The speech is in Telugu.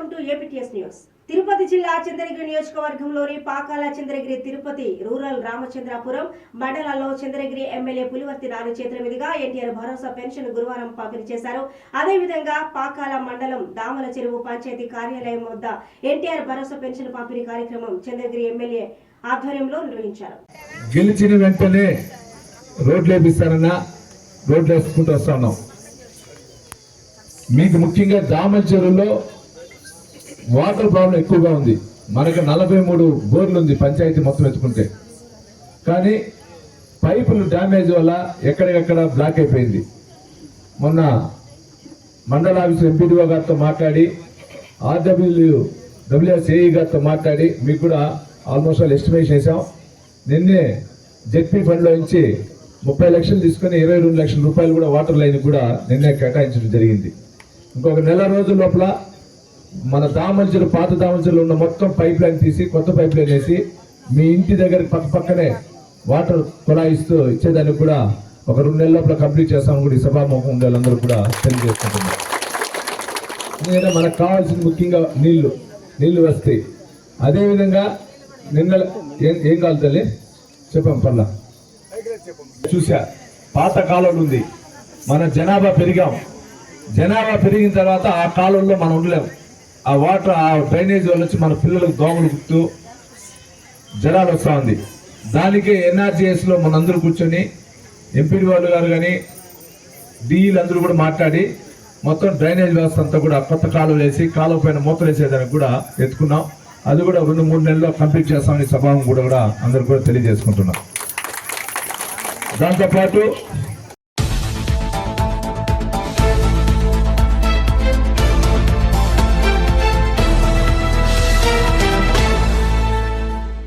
APTS news. తిరుపతి జిల్లా చంద్రగిరి నియోజకవర్గంలోని పాకాల చంద్రగిరి తిరుపతి రూరల్ రామచంద్రాపురం మండలాల్లో చంద్రగిరి ఎమ్మెల్యే పులివర్తి నాని చేతుల మీదుగా ఎన్టీఆర్ భరోసా పెన్షన్ గురువారం పంపిణీ చేశారు. అదేవిధంగా పాకాల మండలం దామల చెరువు పంచాయతీ కార్యాలయం వద్ద ఎన్టీఆర్ భరోసా పెన్షన్ పంపిణీ కార్యక్రమం చంద్రగిరి ఎమ్మెల్యే ఆధ్వర్యంలో నిర్వహించారు. గెలిచిన వెంటనే రోడ్లు వేపిస్తారన్నా రోడ్లు వేసుకుంటూ వస్తా మీకు ముఖ్యంగా దామల చెరువులో వాటర్ ప్రాబ్లం ఎక్కువగా ఉంది. మనకు నలభై మూడు బోర్లు ఉంది పంచాయతీ మొత్తం ఎత్తుకుంటే. కానీ పైపులు డ్యామేజ్ వల్ల ఎక్కడికక్కడ బ్లాక్ అయిపోయింది. మొన్న మండల ఆఫీసు ఎంపీడీఓ గారితో మాట్లాడి ఆర్డబ్ల్యూ డబ్ల్యూఎస్ఏఈ గారితో మాట్లాడి మీకు కూడా ఆల్మోస్ట్ ఆల్ ఎస్టిమేషన్ వేసాం నిన్నే జెడ్పీ ఫండ్లో నుంచి ముప్పై లక్షలు తీసుకొని ఇరవై రెండు లక్షల రూపాయలు కూడా వాటర్ లైన్ కూడా నిన్నే కేటాయించడం జరిగింది. ఇంకొక నెల రోజుల లోపల మన దామల్చలు పాత దామల్చలు ఉన్న మొత్తం పైప్ లైన్ తీసి కొత్త పైప్ లైన్ వేసి మీ ఇంటి దగ్గర పక్క పక్కనే వాటర్ కొలాయిస్తూ ఇచ్చేదానికి కూడా ఒక రెండు నెలల లోపల కంప్లీట్ చేస్తామని కూడా ఈ సభాముఖం ఉండే వాళ్ళందరూ కూడా తెలియజేసుకుంటున్నారు. ఎందుకంటే మనకు కావాల్సిన ముఖ్యంగా నీళ్ళు నీళ్ళు వస్తాయి. అదేవిధంగా నిన్న ఏం ఏం కావాలి తల్లి? చెప్పాం పర్లా. చూసా పాత కాలం ఉంది. మన జనాభా పెరిగాం. జనాభా పెరిగిన తర్వాత ఆ కాలువల్లో మనం ఉండలేం. ఆ వాటర్ ఆ డ్రైనేజ్ వల్ల వచ్చి మన పిల్లలకు దోమలు గుర్తు జలాలు వస్తూ ఉంది. దానికి ఎన్ఆర్జీఎస్లో మన మనందరూ కూర్చొని ఎంపీడీ వాళ్ళు గారు కానీ డీఈలు అందరూ కూడా మాట్లాడి మొత్తం డ్రైనేజ్ వ్యవస్థ అంతా కూడా కొత్త కాలువ వేసి కాలువ పైన మూతలు వేసేదానికి కూడా ఎత్తుకున్నాం. అది కూడా రెండు మూడు నెలల్లో కంప్లీట్ చేస్తామని సభావం కూడా కూడా అందరు కూడా తెలియజేసుకుంటున్నాం. దాంతోపాటు